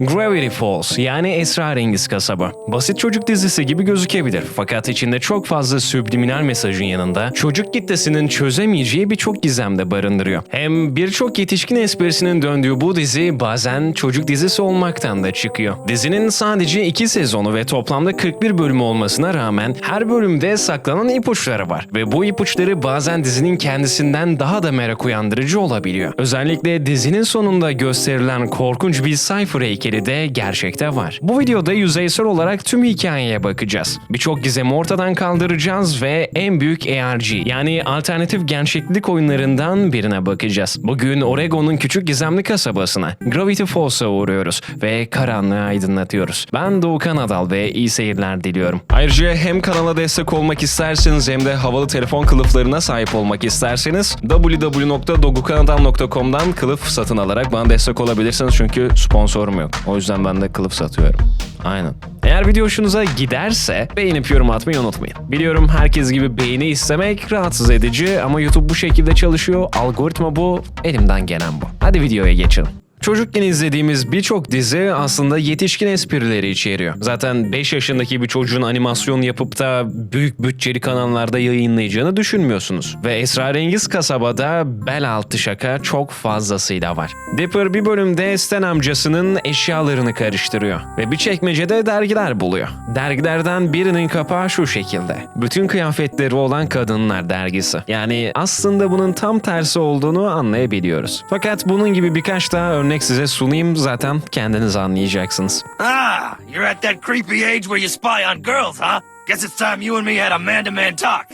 Gravity Falls yani Esrarengiz Kasaba. Basit çocuk dizisi gibi gözükebilir fakat içinde çok fazla subliminal mesajın yanında çocuk kitlesinin çözemeyeceği birçok gizem de barındırıyor. Hem birçok yetişkin esprisinin döndüğü bu dizi bazen çocuk dizisi olmaktan da çıkıyor. Dizinin sadece 2 sezonu ve toplamda 41 bölümü olmasına rağmen her bölümde saklanan ipuçları var ve bu ipuçları bazen dizinin kendisinden daha da merak uyandırıcı olabiliyor. Özellikle dizinin sonunda gösterilen korkunç bir Cypher heykeli de gerçekte var. Bu videoda yüzeysel olarak tüm hikayeye bakacağız. Birçok gizemi ortadan kaldıracağız ve en büyük ARG yani alternatif gerçeklik oyunlarından birine bakacağız. Bugün Oregon'un küçük gizemli kasabasına Gravity Falls'a uğruyoruz ve karanlığı aydınlatıyoruz. Ben Doğukan Adal ve iyi seyirler diliyorum. Ayrıca hem kanala destek olmak isterseniz hem de havalı telefon kılıflarına sahip olmak isterseniz www.dogukanadal.com'dan kılıf satın alarak bana destek olabilirsiniz çünkü sponsorum yok. O yüzden ben de kılıf satıyorum. Aynen. Eğer video hoşunuza giderse beğenip yorum atmayı unutmayın. Biliyorum herkes gibi beğeni istemek rahatsız edici ama YouTube bu şekilde çalışıyor. Algoritma bu, elimden gelen bu. Hadi videoya geçelim. Çocukken izlediğimiz birçok dizi aslında yetişkin esprileri içeriyor. Zaten 5 yaşındaki bir çocuğun animasyon yapıp da büyük bütçeli kanallarda yayınlayacağını düşünmüyorsunuz. Ve Esrarengiz Kasaba'da bel altı şaka çok fazlasıyla var. Dipper bir bölümde Stan amcasının eşyalarını karıştırıyor ve bir çekmecede dergiler buluyor. Dergilerden birinin kapağı şu şekilde. Bütün kıyafetleri olan Kadınlar dergisi. Yani aslında bunun tam tersi olduğunu anlayabiliyoruz. Fakat bunun gibi birkaç daha örnek size sunayım zaten kendiniz anlayacaksınız. Ah, you're at that creepy age where you spy on girls, huh? Guess it's time you and me had a man-to-man talk.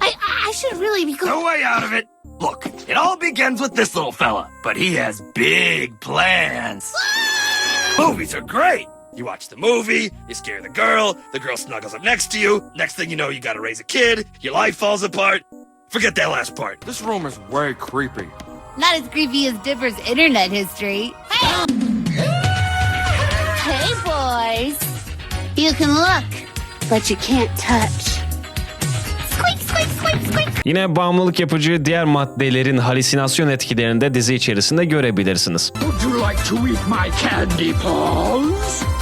I I should really be No way out of it. Look, it all begins with this little fella, but he has big plans. Movies are great. You watch the movie, you scare the girl, the girl snuggles up next to you. Next thing you know, you gotta raise a kid, your life falls apart. Forget that last part. This room is way creepy. Not as creepy as Dipper's internet history. Hey! hey, boys. You can look, but you can't touch. Squeak, squeak, squeak, squeak. Yine bağımlılık yapıcı diğer maddelerin halüsinasyon etkilerini de dizi içerisinde görebilirsiniz. Would you like to eat my candy paws?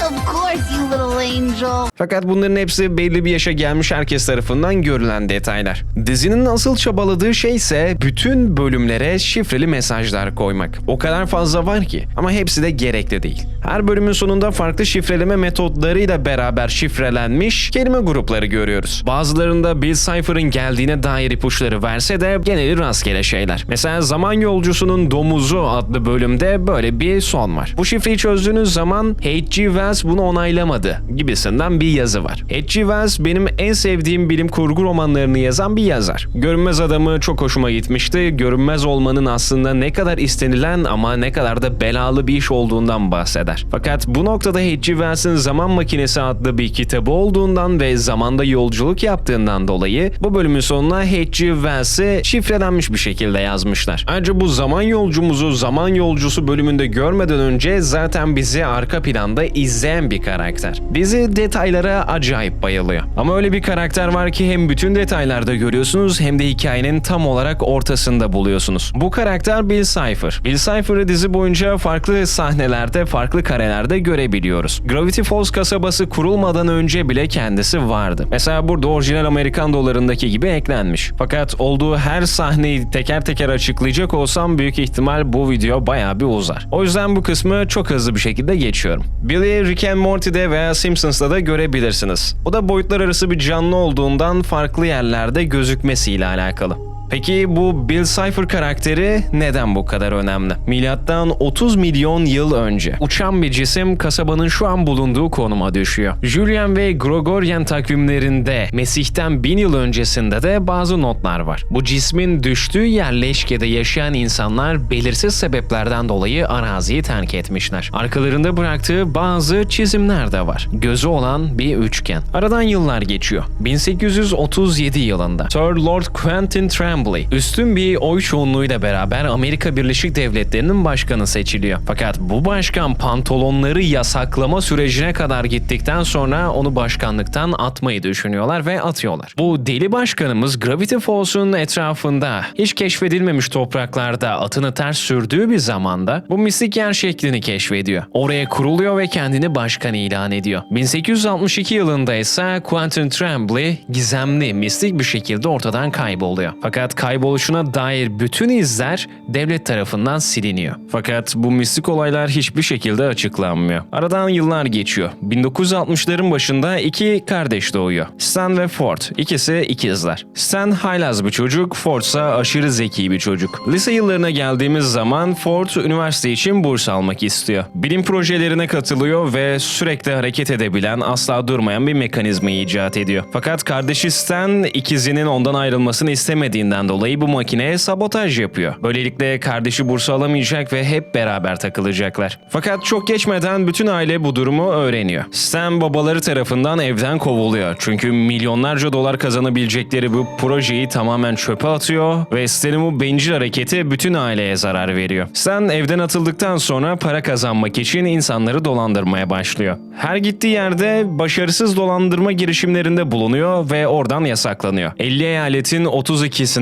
Angel. Fakat bunların hepsi belli bir yaşa gelmiş herkes tarafından görülen detaylar. Dizinin asıl çabaladığı şey ise bütün bölümlere şifreli mesajlar koymak. O kadar fazla var ki ama hepsi de gerekli değil. Her bölümün sonunda farklı şifreleme metotlarıyla beraber şifrelenmiş kelime grupları görüyoruz. Bazılarında Bill Cipher'ın geldiğine dair ipuçları verse de geneli rastgele şeyler. Mesela Zaman Yolcusunun Domuzu adlı bölümde böyle bir son var. Bu şifreyi çözdüğünüz zaman H.G. Wells bunu onaylamadı gibisinden bir yazı var. H.G. Wells benim en sevdiğim bilim kurgu romanlarını yazan bir yazar. Görünmez adamı çok hoşuma gitmişti. Görünmez olmanın aslında ne kadar istenilen ama ne kadar da belalı bir iş olduğundan bahseder. Fakat bu noktada H.G. Wells'in Zaman Makinesi adlı bir kitabı olduğundan ve zamanda yolculuk yaptığından dolayı bu bölümün sonuna H.G. Wells'i şifrelenmiş bir şekilde yazmışlar. Ayrıca bu zaman yolcumuzu zaman yolcusu bölümünde görmeden önce zaten bizi arka planda izleyen bir karakter. Dizi detaylara acayip bayılıyor. Ama öyle bir karakter var ki hem bütün detaylarda görüyorsunuz hem de hikayenin tam olarak ortasında buluyorsunuz. Bu karakter Bill Cipher. Bill Cipher'ı dizi boyunca farklı sahnelerde, farklı karelerde görebiliyoruz. Gravity Falls kasabası kurulmadan önce bile kendisi vardı. Mesela burada orijinal Amerikan dolarındaki gibi eklenmiş. Fakat olduğu her sahneyi teker teker açıklayacak olsam büyük ihtimal bu video bayağı bir uzar. O yüzden bu kısmı çok hızlı bir şekilde geçiyorum. Billy Rick and Morty'de veya Simpsons'ta da görebilirsiniz. O da boyutlar arası bir canlı olduğundan farklı yerlerde gözükmesiyle alakalı. Peki bu Bill Cipher karakteri neden bu kadar önemli? Milattan 30 milyon yıl önce uçan bir cisim kasabanın şu an bulunduğu konuma düşüyor. Julian ve Gregorian takvimlerinde Mesih'ten bin yıl öncesinde de bazı notlar var. Bu cismin düştüğü yerleşkede yaşayan insanlar belirsiz sebeplerden dolayı araziyi terk etmişler. Arkalarında bıraktığı bazı çizimler de var. Gözü olan bir üçgen. Aradan yıllar geçiyor. 1837 yılında Sir Lord Quentin Tremblay Tremblay üstün bir oy çoğunluğuyla beraber Amerika Birleşik Devletleri'nin başkanı seçiliyor. Fakat bu başkan pantolonları yasaklama sürecine kadar gittikten sonra onu başkanlıktan atmayı düşünüyorlar ve atıyorlar. Bu deli başkanımız Gravity Falls'un etrafında hiç keşfedilmemiş topraklarda atını ters sürdüğü bir zamanda bu mistik yer şeklini keşfediyor. Oraya kuruluyor ve kendini başkan ilan ediyor. 1862 yılında ise Quentin Tremblay gizemli, mistik bir şekilde ortadan kayboluyor. Fakat kayboluşuna dair bütün izler devlet tarafından siliniyor. Fakat bu mistik olaylar hiçbir şekilde açıklanmıyor. Aradan yıllar geçiyor. 1960'ların başında iki kardeş doğuyor. Stan ve Ford. İkisi ikizler. Stan haylaz bir çocuk, Ford ise aşırı zeki bir çocuk. Lise yıllarına geldiğimiz zaman Ford üniversite için burs almak istiyor. Bilim projelerine katılıyor ve sürekli hareket edebilen, asla durmayan bir mekanizma icat ediyor. Fakat kardeşi Stan ikizinin ondan ayrılmasını istemediğinden dolayı bu makineye sabotaj yapıyor. Böylelikle kardeşi bursu alamayacak ve hep beraber takılacaklar. Fakat çok geçmeden bütün aile bu durumu öğreniyor. Stan babaları tarafından evden kovuluyor. Çünkü milyonlarca dolar kazanabilecekleri bu projeyi tamamen çöpe atıyor ve Stan'ın bu bencil hareketi bütün aileye zarar veriyor. Stan evden atıldıktan sonra para kazanmak için insanları dolandırmaya başlıyor. Her gittiği yerde başarısız dolandırma girişimlerinde bulunuyor ve oradan yasaklanıyor. 50 eyaletin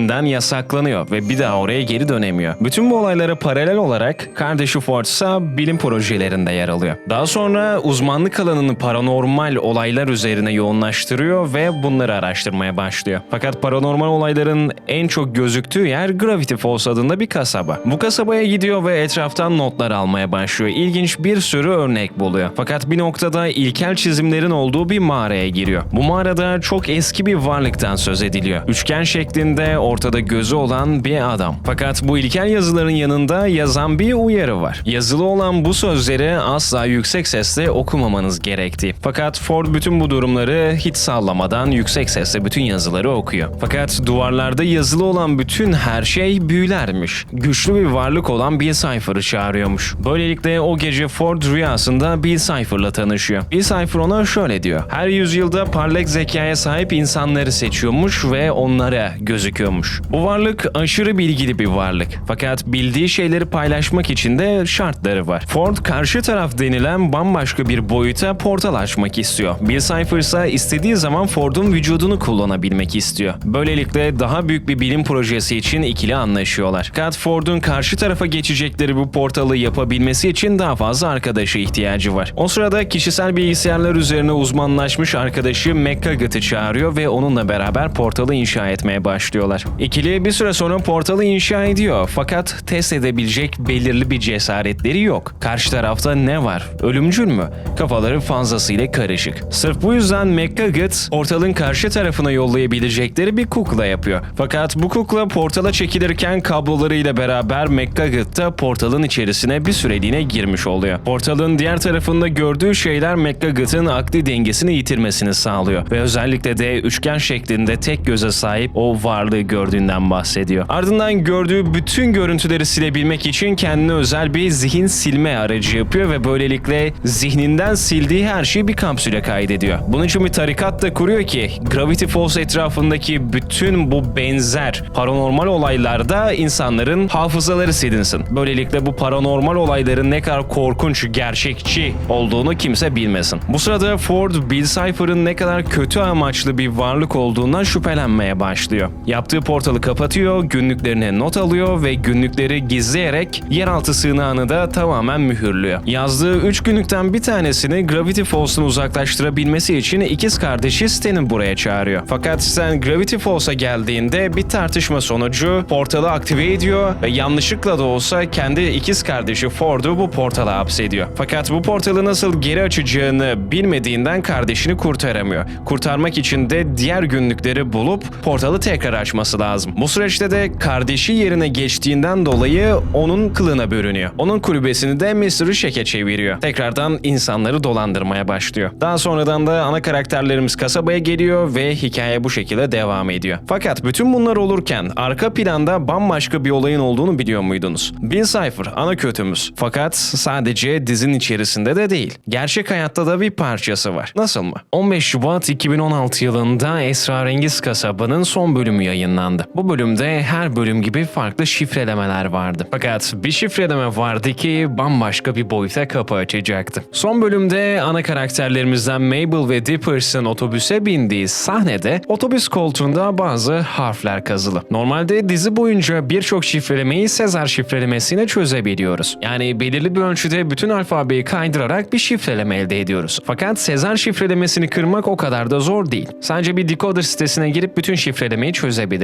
32'sinden yasaklanıyor ve bir daha oraya geri dönemiyor. Bütün bu olaylara paralel olarak kardeşi Ford ise bilim projelerinde yer alıyor. Daha sonra uzmanlık alanını paranormal olaylar üzerine yoğunlaştırıyor ve bunları araştırmaya başlıyor. Fakat paranormal olayların en çok gözüktüğü yer Gravity Falls adında bir kasaba. Bu kasabaya gidiyor ve etraftan notlar almaya başlıyor. İlginç bir sürü örnek buluyor. Fakat bir noktada ilkel çizimlerin olduğu bir mağaraya giriyor. Bu mağarada çok eski bir varlıktan söz ediliyor. Üçgen şeklinde ortada gözü olan bir adam. Fakat bu ilkel yazıların yanında yazan bir uyarı var. Yazılı olan bu sözleri asla yüksek sesle okumamanız gerektiği. Fakat Ford bütün bu durumları hiç sallamadan yüksek sesle bütün yazıları okuyor. Fakat duvarlarda yazılı olan bütün her şey büyülermiş. Güçlü bir varlık olan Bill Cipher'ı çağırıyormuş. Böylelikle o gece Ford rüyasında Bill Cipher'la tanışıyor. Bill Cipher ona şöyle diyor. Her yüzyılda parlak zekaya sahip insanları seçiyormuş ve onlara gözüküyormuş. Bu varlık aşırı bilgili bir varlık. Fakat bildiği şeyleri paylaşmak için de şartları var. Ford karşı taraf denilen bambaşka bir boyuta portal açmak istiyor. Bill Cipher ise istediği zaman Ford'un vücudunu kullanabilmek istiyor. Böylelikle daha büyük bir bilim projesi için ikili anlaşıyorlar. Fakat Ford'un karşı tarafa geçecekleri bu portalı yapabilmesi için daha fazla arkadaşa ihtiyacı var. O sırada kişisel bilgisayarlar üzerine uzmanlaşmış arkadaşı McCugget'ı çağırıyor ve onunla beraber portalı inşa etmeye başlıyorlar. İkili bir süre sonra portalı inşa ediyor fakat test edebilecek belirli bir cesaretleri yok. Karşı tarafta ne var? Ölümcül mü? Kafaları fazlasıyla karışık. Sırf bu yüzden McGugget portalın karşı tarafına yollayabilecekleri bir kukla yapıyor. Fakat bu kukla portala çekilirken kablolarıyla beraber McGugget da portalın içerisine bir süreliğine girmiş oluyor. Portalın diğer tarafında gördüğü şeyler McGugget'ın akli dengesini yitirmesini sağlıyor ve özellikle de üçgen şeklinde tek göze sahip o varlığı gördüğünden bahsediyor. Ardından gördüğü bütün görüntüleri silebilmek için kendine özel bir zihin silme aracı yapıyor ve böylelikle zihninden sildiği her şeyi bir kapsüle kaydediyor. Bunun için bir tarikat da kuruyor ki Gravity Falls etrafındaki bütün bu benzer paranormal olaylarda insanların hafızaları silinsin. Böylelikle bu paranormal olayların ne kadar korkunç, gerçekçi olduğunu kimse bilmesin. Bu sırada Ford, Bill Cipher'ın ne kadar kötü amaçlı bir varlık olduğundan şüphelenmeye başlıyor. Yaptığı portalı kapatıyor, günlüklerine not alıyor ve günlükleri gizleyerek yeraltı sığınağını da tamamen mühürlüyor. Yazdığı 3 günlükten bir tanesini Gravity Falls'tan uzaklaştırabilmesi için ikiz kardeşi Stan'ı buraya çağırıyor. Fakat Stan Gravity Falls'a geldiğinde bir tartışma sonucu portalı aktive ediyor ve yanlışlıkla da olsa kendi ikiz kardeşi Ford'u bu portala hapsediyor. Fakat bu portalı nasıl geri açacağını bilmediğinden kardeşini kurtaramıyor. Kurtarmak için de diğer günlükleri bulup portalı tekrar açması lazım. Bu süreçte de kardeşi yerine geçtiğinden dolayı onun kılına bürünüyor. Onun kulübesini de Mr. Shack'e çeviriyor. Tekrardan insanları dolandırmaya başlıyor. Daha sonradan da ana karakterlerimiz kasabaya geliyor ve hikaye bu şekilde devam ediyor. Fakat bütün bunlar olurken arka planda bambaşka bir olayın olduğunu biliyor muydunuz? Bill Cipher ana kötümüz. Fakat sadece dizinin içerisinde de değil. Gerçek hayatta da bir parçası var. Nasıl mı? 15 Şubat 2016 yılında Esrarengiz Kasaba'nın son bölümü yayınlandı. Tamamlandı. Bu bölümde her bölüm gibi farklı şifrelemeler vardı. Fakat bir şifreleme vardı ki bambaşka bir boyuta kapı açacaktı. Son bölümde ana karakterlerimizden Mabel ve Dippers'ın otobüse bindiği sahnede otobüs koltuğunda bazı harfler kazılı. Normalde dizi boyunca birçok şifrelemeyi Sezar şifrelemesiyle çözebiliyoruz. Yani belirli bir ölçüde bütün alfabeyi kaydırarak bir şifreleme elde ediyoruz. Fakat Sezar şifrelemesini kırmak o kadar da zor değil. Sadece bir decoder sitesine girip bütün şifrelemeyi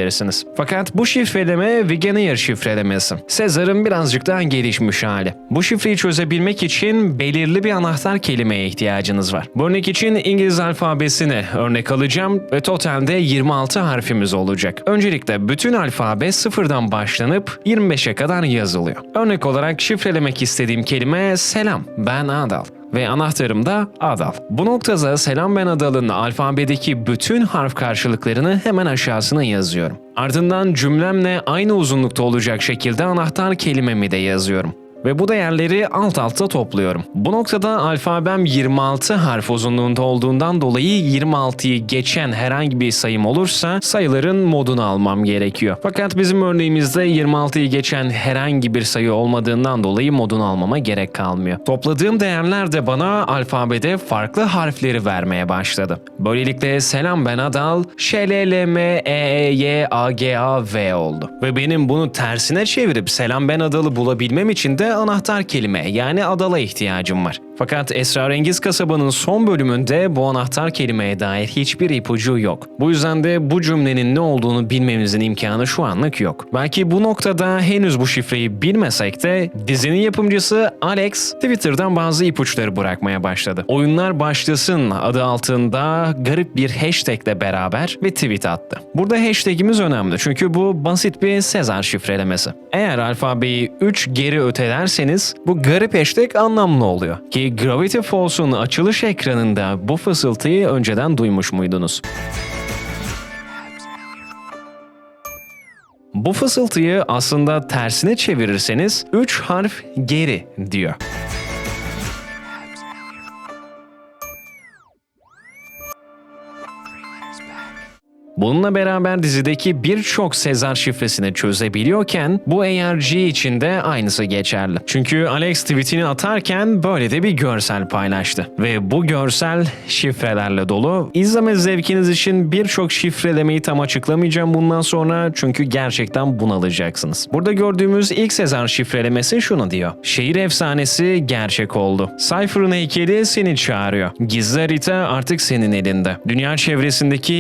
çözebilirsiniz. Fakat bu şifreleme Vigenère şifrelemesi. Sezar'ın birazcık daha gelişmiş hali. Bu şifreyi çözebilmek için belirli bir anahtar kelimeye ihtiyacınız var. Bu örnek için İngiliz alfabesini örnek alacağım ve totalde 26 harfimiz olacak. Öncelikle bütün alfabe sıfırdan başlanıp 25'e kadar yazılıyor. Örnek olarak şifrelemek istediğim kelime selam, ben Adal ve anahtarım da Adal. Bu noktada Selam Ben Adal'ın alfabedeki bütün harf karşılıklarını hemen aşağısına yazıyorum. Ardından cümlemle aynı uzunlukta olacak şekilde anahtar kelimemi de yazıyorum. Ve bu değerleri alt alta topluyorum. Bu noktada alfabem 26 harf uzunluğunda olduğundan dolayı 26'yı geçen herhangi bir sayım olursa sayıların modunu almam gerekiyor. Fakat bizim örneğimizde 26'yı geçen herhangi bir sayı olmadığından dolayı modunu almama gerek kalmıyor. Topladığım değerler de bana alfabede farklı harfleri vermeye başladı. Böylelikle selam ben Adal, Ş, L, L, M, E, E, Y, A, G, A, V oldu. Ve benim bunu tersine çevirip selam ben Adal'ı bulabilmem için de anahtar kelime yani Adal'a ihtiyacım var. Fakat Esrarengiz Kasabanın son bölümünde bu anahtar kelimeye dair hiçbir ipucu yok. Bu yüzden de bu cümlenin ne olduğunu bilmemizin imkanı şu anlık yok. Belki bu noktada henüz bu şifreyi bilmesek de dizinin yapımcısı Alex Twitter'dan bazı ipuçları bırakmaya başladı. Oyunlar başlasın adı altında garip bir hashtagle beraber bir tweet attı. Burada hashtagimiz önemli çünkü bu basit bir Sezar şifrelemesi. Eğer alfabeyi 3 geri ötelerseniz bu garip hashtag anlamlı oluyor. Ki Gravity Falls'un açılış ekranında bu fısıltıyı önceden duymuş muydunuz? Bu fısıltıyı aslında tersine çevirirseniz 3 harf geri diyor. Bununla beraber dizideki birçok Sezar şifresini çözebiliyorken bu ARG için de aynısı geçerli. Çünkü Alex tweetini atarken böyle de bir görsel paylaştı. Ve bu görsel şifrelerle dolu. İzleme zevkiniz için birçok şifrelemeyi tam açıklamayacağım bundan sonra çünkü gerçekten bunalacaksınız. Burada gördüğümüz ilk Sezar şifrelemesi şunu diyor. Şehir efsanesi gerçek oldu. Cypher'ın heykeli seni çağırıyor. Gizli harita artık senin elinde. Dünya çevresindeki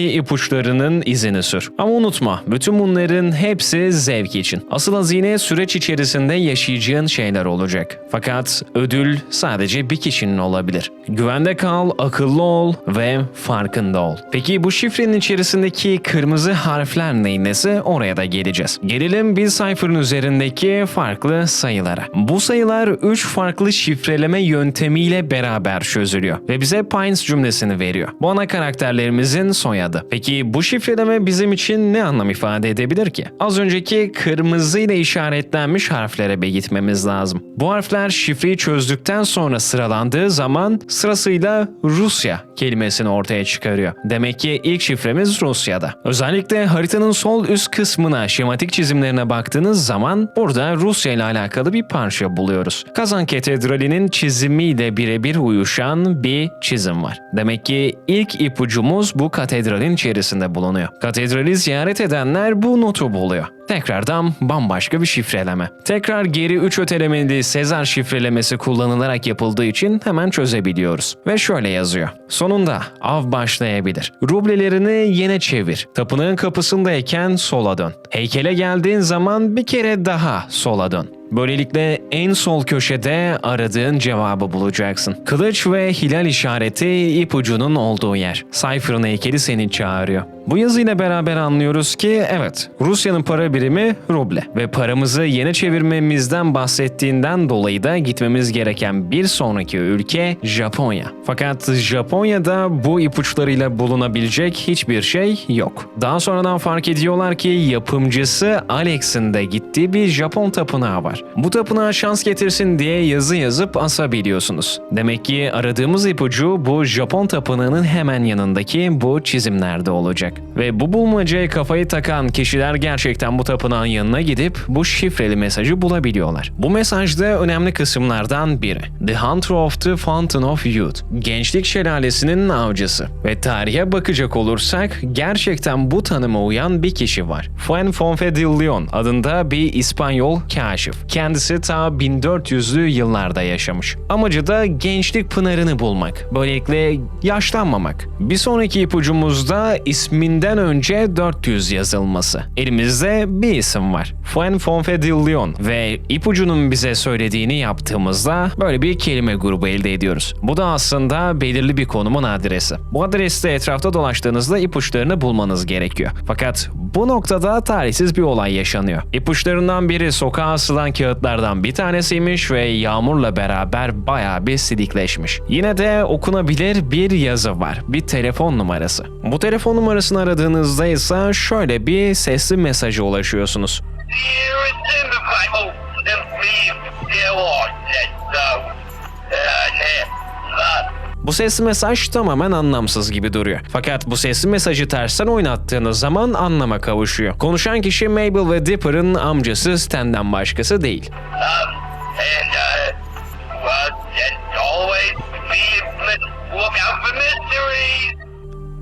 ipuçlarının izini sür. Ama unutma, bütün bunların hepsi zevk için. Asıl hazine süreç içerisinde yaşayacağın şeyler olacak. Fakat ödül sadece bir kişinin olabilir. Güvende kal, akıllı ol ve farkında ol. Peki bu şifrenin içerisindeki kırmızı harfler neyin nesi? Oraya da geleceğiz. Gelelim bir sayfanın üzerindeki farklı sayılara. Bu sayılar 3 farklı şifreleme yöntemiyle beraber çözülüyor ve bize Pines cümlesini veriyor. Bu ana karakterlerimizin soyadı. Peki bu şifreleme bizim için ne anlam ifade edebilir ki? Az önceki kırmızı ile işaretlenmiş harflere bir gitmemiz lazım. Bu harfler şifreyi çözdükten sonra sıralandığı zaman sırasıyla Rusya kelimesini ortaya çıkarıyor. Demek ki ilk şifremiz Rusya'da. Özellikle haritanın sol üst kısmına şematik çizimlerine baktığınız zaman burada Rusya ile alakalı bir parça buluyoruz. Kazan Katedrali'nin çizimiyle birebir uyuşan bir çizim var. Demek ki ilk ipucumuz bu katedralin içerisinde bulunuyor. Katedrali ziyaret edenler bu notu buluyor. Tekrardan bambaşka bir şifreleme. Tekrar geri 3 ötelemeli Sezar şifrelemesi kullanılarak yapıldığı için hemen çözebiliyoruz. Ve şöyle yazıyor. Sonunda av başlayabilir. Rublelerini yene çevir. Tapınağın kapısındayken sola dön. Heykele geldiğin zaman bir kere daha sola dön. Böylelikle en sol köşede aradığın cevabı bulacaksın. Kılıç ve hilal işareti ipucunun olduğu yer. Cypher'ın heykeli seni çağırıyor. Bu yazıyla beraber anlıyoruz ki evet Rusya'nın para birimi ruble ve paramızı yene çevirmemizden bahsettiğinden dolayı da gitmemiz gereken bir sonraki ülke Japonya. Fakat Japonya'da bu ipuçlarıyla bulunabilecek hiçbir şey yok. Daha sonradan fark ediyorlar ki yapımcısı Alex'in de gittiği bir Japon tapınağı var. Bu tapınağa şans getirsin diye yazı yazıp asabiliyorsunuz. Demek ki aradığımız ipucu bu Japon tapınağının hemen yanındaki bu çizimlerde olacak. Ve bu bulmacaya kafayı takan kişiler gerçekten bu tapınağın yanına gidip bu şifreli mesajı bulabiliyorlar. Bu mesajda önemli kısımlardan biri. The Hunter of the Fountain of Youth. Gençlik şelalesinin avcısı. Ve tarihe bakacak olursak gerçekten bu tanıma uyan bir kişi var. Fuen Fonfe de Leon adında bir İspanyol kaşif. Kendisi ta 1400'lü yıllarda yaşamış. Amacı da gençlik pınarını bulmak. Böylelikle yaşlanmamak. Bir sonraki ipucumuzda isminden önce 400 yazılması. Elimizde bir isim var. Fuen Fonfe de Leon ve ipucunun bize söylediğini yaptığımızda böyle bir kelime grubu elde ediyoruz. Bu da aslında belirli bir konumun adresi. Bu adreste etrafta dolaştığınızda ipuçlarını bulmanız gerekiyor. Fakat bu noktada talihsiz bir olay yaşanıyor. İpuçlarından biri sokağa asılan kağıtlardan bir tanesiymiş ve yağmurla beraber bayağı bir silikleşmiş. Yine de okunabilir bir yazı var. Bir telefon numarası. Bu telefon numarasını aradığınızda ise şöyle bir sesli mesaja ulaşıyorsunuz. Bu sesli mesaj tamamen anlamsız gibi duruyor. Fakat bu sesli mesajı tersten oynattığınız zaman anlama kavuşuyor. Konuşan kişi Mabel ve Dipper'ın amcası Stan'den başkası değil. Um, and, uh,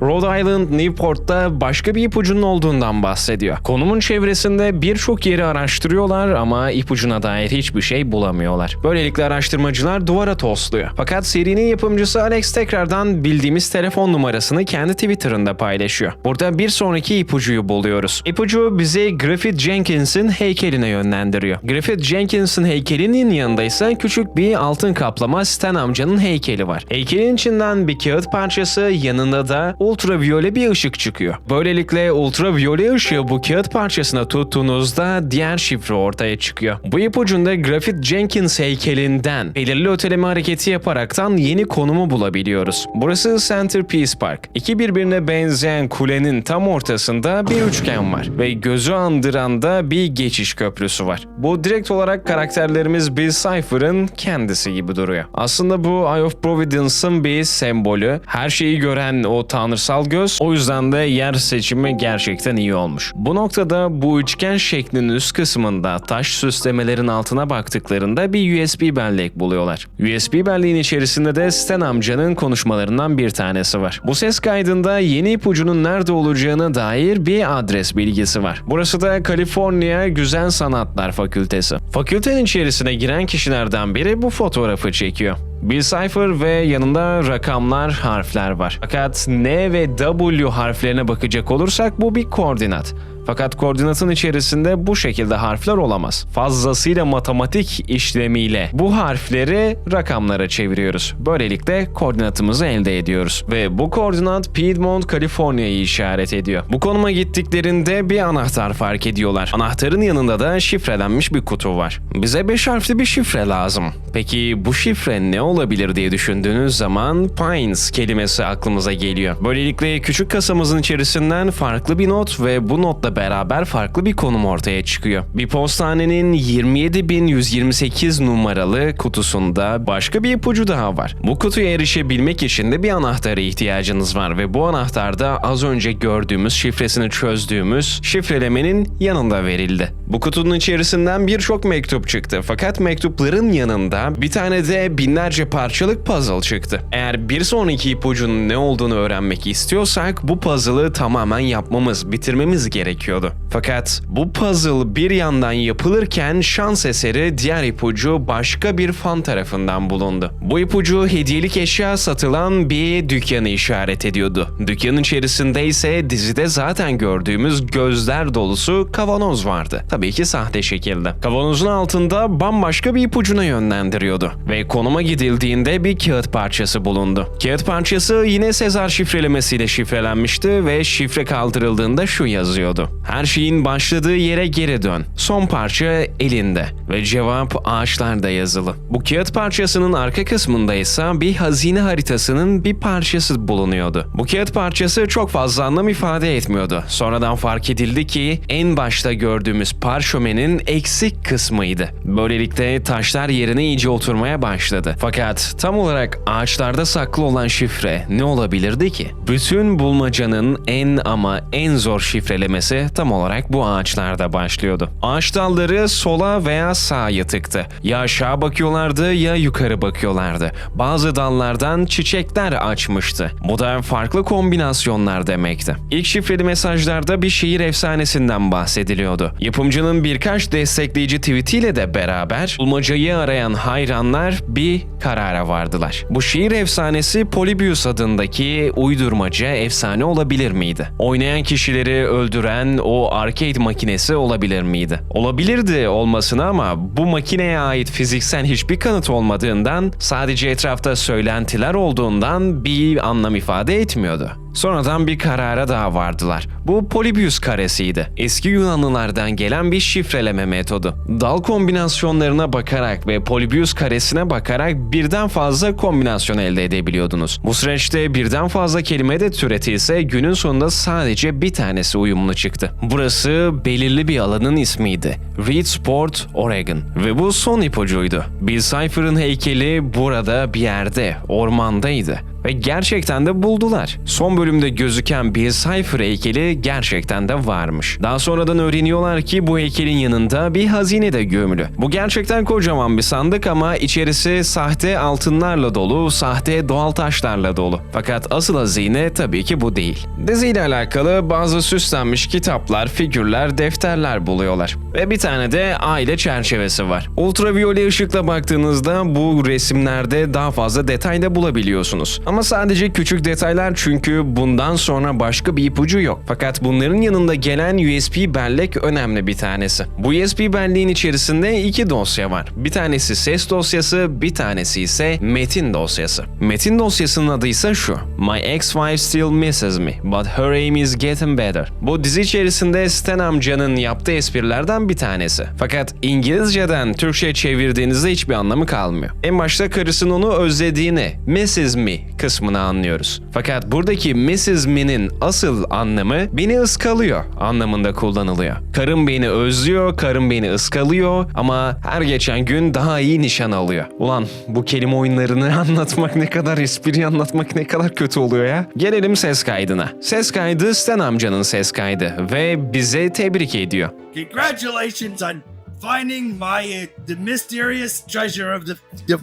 Rhode Island, Newport'ta başka bir ipucunun olduğundan bahsediyor. Konumun çevresinde birçok yeri araştırıyorlar ama ipucuna dair hiçbir şey bulamıyorlar. Böylelikle araştırmacılar duvara tosluyor. Fakat serinin yapımcısı Alex tekrardan bildiğimiz telefon numarasını kendi Twitter'ında paylaşıyor. Burada bir sonraki ipucuyu buluyoruz. İpucu bizi Griffith Jenkins'in heykeline yönlendiriyor. Griffith Jenkins'in heykelinin yanında ise küçük bir altın kaplama Stan amcanın heykeli var. Heykelin içinden bir kağıt parçası yanında da ultraviyole bir ışık çıkıyor. Böylelikle ultraviyole ışığı bu kağıt parçasına tuttuğunuzda diğer şifre ortaya çıkıyor. Bu ipucunda Griffith Jenkins heykelinden belirli öteleme hareketi yaparaktan yeni konumu bulabiliyoruz. Burası Centerpiece Park. İki birbirine benzeyen kulenin tam ortasında bir üçgen var ve gözü andıran da bir geçiş köprüsü var. Bu direkt olarak karakterlerimiz Bill Cipher'ın kendisi gibi duruyor. Aslında bu Eye of Providence'ın bir sembolü. Her şeyi gören o tanrısal göz. O yüzden de yer seçimi gerçekten iyi olmuş. Bu noktada bu üçgen şeklinin üst kısmında taş süslemelerin altına baktıklarında bir USB bellek buluyorlar. USB belleğin içerisinde de Stan amcanın konuşmalarından bir tanesi var. Bu ses kaydında yeni ipucunun nerede olacağına dair bir adres bilgisi var. Burası da Kaliforniya Güzel Sanatlar Fakültesi. Fakültenin içerisine giren kişilerden biri bu fotoğrafı çekiyor. Bill Cipher ve yanında rakamlar, harfler var. Fakat N ve W harflerine bakacak olursak bu bir koordinat. Fakat koordinatın içerisinde bu şekilde harfler olamaz. Fazlasıyla matematik işlemiyle bu harfleri rakamlara çeviriyoruz. Böylelikle koordinatımızı elde ediyoruz. Ve bu koordinat Piedmont, Kaliforniya'yı işaret ediyor. Bu konuma gittiklerinde bir anahtar fark ediyorlar. Anahtarın yanında da şifrelenmiş bir kutu var. Bize 5 harfli bir şifre lazım. Peki bu şifre ne olabilir diye düşündüğünüz zaman Pines kelimesi aklımıza geliyor. Böylelikle küçük kasamızın içerisinden farklı bir not ve bu notla beraber farklı bir konum ortaya çıkıyor. Bir postanenin 27128 numaralı kutusunda başka bir ipucu daha var. Bu kutuya erişebilmek için de bir anahtara ihtiyacınız var ve bu anahtar da az önce gördüğümüz şifresini çözdüğümüz şifrelemenin yanında verildi. Bu kutunun içerisinden birçok mektup çıktı fakat mektupların yanında bir tane de binlerce parçalık puzzle çıktı. Eğer bir sonraki ipucunun ne olduğunu öğrenmek istiyorsak bu puzzle'ı tamamen yapmamız, bitirmemiz gerekiyordu. Fakat bu puzzle bir yandan yapılırken şans eseri diğer ipucu başka bir fan tarafından bulundu. Bu ipucu hediyelik eşya satılan bir dükkanı işaret ediyordu. Dükkanın içerisinde ise dizide zaten gördüğümüz gözler dolusu kavanoz vardı. Tabii ki sahte şekilde. Kavanozun altında bambaşka bir ipucuna yönlendiriyordu. Ve konuma gidildiğinde bir kağıt parçası bulundu. Kağıt parçası yine Sezar şifrelemesiyle şifrelenmişti ve şifre kaldırıldığında şu yazıyordu. Her şeyin başladığı yere geri dön. Son parça elinde ve cevap ağaçlarda yazılı. Bu kağıt parçasının arka kısmında ise bir hazine haritasının bir parçası bulunuyordu. Bu kağıt parçası çok fazla anlam ifade etmiyordu. Sonradan fark edildi ki en başta gördüğümüz parşömenin eksik kısmıydı. Böylelikle taşlar yerine iyice oturmaya başladı. Fakat tam olarak ağaçlarda saklı olan şifre ne olabilirdi ki? Bütün bulmacanın en ama en zor şifrelemesi tam olarak bu ağaçlarda başlıyordu. Ağaç dalları sola veya sağa yatıktı. Ya aşağı bakıyorlardı ya yukarı bakıyorlardı. Bazı dallardan çiçekler açmıştı. Bu da farklı kombinasyonlar demekti. İlk şifreli mesajlarda bir şehir efsanesinden bahsediliyordu. Yapımcının birkaç destekleyici tweetiyle de beraber bulmacayı arayan hayranlar bir karara vardılar. Bu şehir efsanesi Polybius adındaki uydurmaca efsane olabilir miydi? Oynayan kişileri öldüren o arcade makinesi olabilir miydi? Olabilirdi olmasına ama bu makineye ait fiziksel hiçbir kanıt olmadığından sadece etrafta söylentiler olduğundan bir anlam ifade etmiyordu. Sonradan bir karara daha vardılar. Bu Polybius karesiydi. Eski Yunanlılardan gelen bir şifreleme metodu. Dal kombinasyonlarına bakarak ve Polybius karesine bakarak birden fazla kombinasyon elde edebiliyordunuz. Bu süreçte birden fazla kelime de türetilse günün sonunda sadece bir tanesi uyumlu çıktı. Burası belirli bir alanın ismiydi. Reedsport, Oregon. Ve bu son ipucuydu. Bill Cipher'ın heykeli burada bir yerde, ormandaydı. Ve gerçekten de buldular. Son bölümde gözüken Bill Cipher heykeli gerçekten de varmış. Daha sonradan öğreniyorlar ki bu heykelin yanında bir hazine de gömülü. Bu gerçekten kocaman bir sandık ama içerisi sahte altınlarla dolu, sahte doğal taşlarla dolu. Fakat asıl hazine tabii ki bu değil. Diziyle alakalı bazı süslenmiş kitaplar, figürler, defterler buluyorlar. Ve bir tane de aile çerçevesi var. Ultraviyole ışıkla baktığınızda bu resimlerde daha fazla detay da bulabiliyorsunuz. Ama sadece küçük detaylar çünkü bundan sonra başka bir ipucu yok. Fakat bunların yanında gelen USB bellek önemli bir tanesi. Bu USB belleğin içerisinde iki dosya var. Bir tanesi ses dosyası, bir tanesi ise metin dosyası. Metin dosyasının adı ise şu. My ex-wife still misses me, but her aim is getting better. Bu dizi içerisinde Stan amcanın yaptığı esprilerden bir tanesi. Fakat İngilizceden Türkçe'ye çevirdiğinizde hiçbir anlamı kalmıyor. En başta karısının onu özlediğini, Mrs. Me kısmını anlıyoruz. Fakat buradaki Mrs. Me'nin asıl anlamı beni ıskalıyor anlamında kullanılıyor. Karım beni özlüyor, karım beni ıskalıyor ama her geçen gün daha iyi nişan alıyor. Ulan bu kelime oyunlarını anlatmak ne kadar espri anlatmak ne kadar kötü oluyor ya. Gelelim ses kaydına. Ses kaydı Stan amcanın ses kaydı ve bize tebrik ediyor. Congratulations on finding my uh, the mysterious treasure of the, the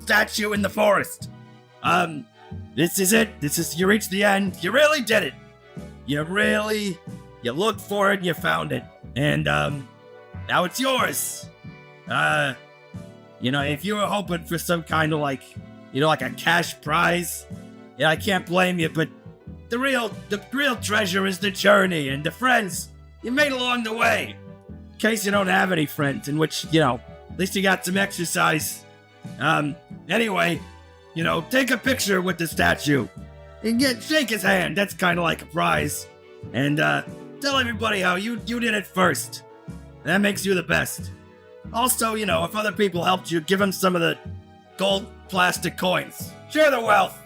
statue in the forest. Um, this is it. This is you reached the end. You really did it. You really you looked for it. You found it, and um, now it's yours. Uh, you know, if you were hoping for some kind of like, you know, like a cash prize, yeah, I can't blame you. But the real the real treasure is the journey and the friends you made along the way. In case you don't have any friends, in which, you know, at least you got some exercise. Um, anyway, you know, take a picture with the statue and get shake his hand. That's kind of like a prize. And uh, tell everybody how you you did it first. That makes you the best. Also, you know, if other people helped you, give them some of the gold plastic coins. Share the wealth.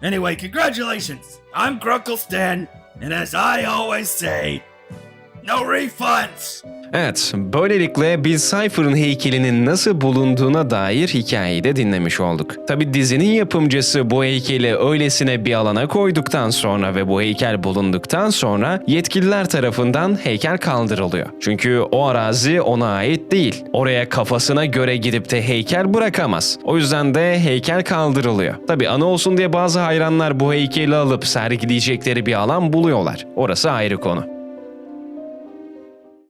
Anyway, congratulations. I'm Grunkle Stan, and as I always say, no refunds. Evet, böylelikle Bill Cipher'ın heykelinin nasıl bulunduğuna dair hikayeyi de dinlemiş olduk. Tabi dizinin yapımcısı bu heykeli öylesine bir alana koyduktan sonra ve bu heykel bulunduktan sonra yetkililer tarafından heykel kaldırılıyor. Çünkü o arazi ona ait değil. Oraya kafasına göre gidip de heykel bırakamaz. O yüzden de heykel kaldırılıyor. Tabi ana olsun diye bazı hayranlar bu heykeli alıp sergileyecekleri bir alan buluyorlar. Orası ayrı konu.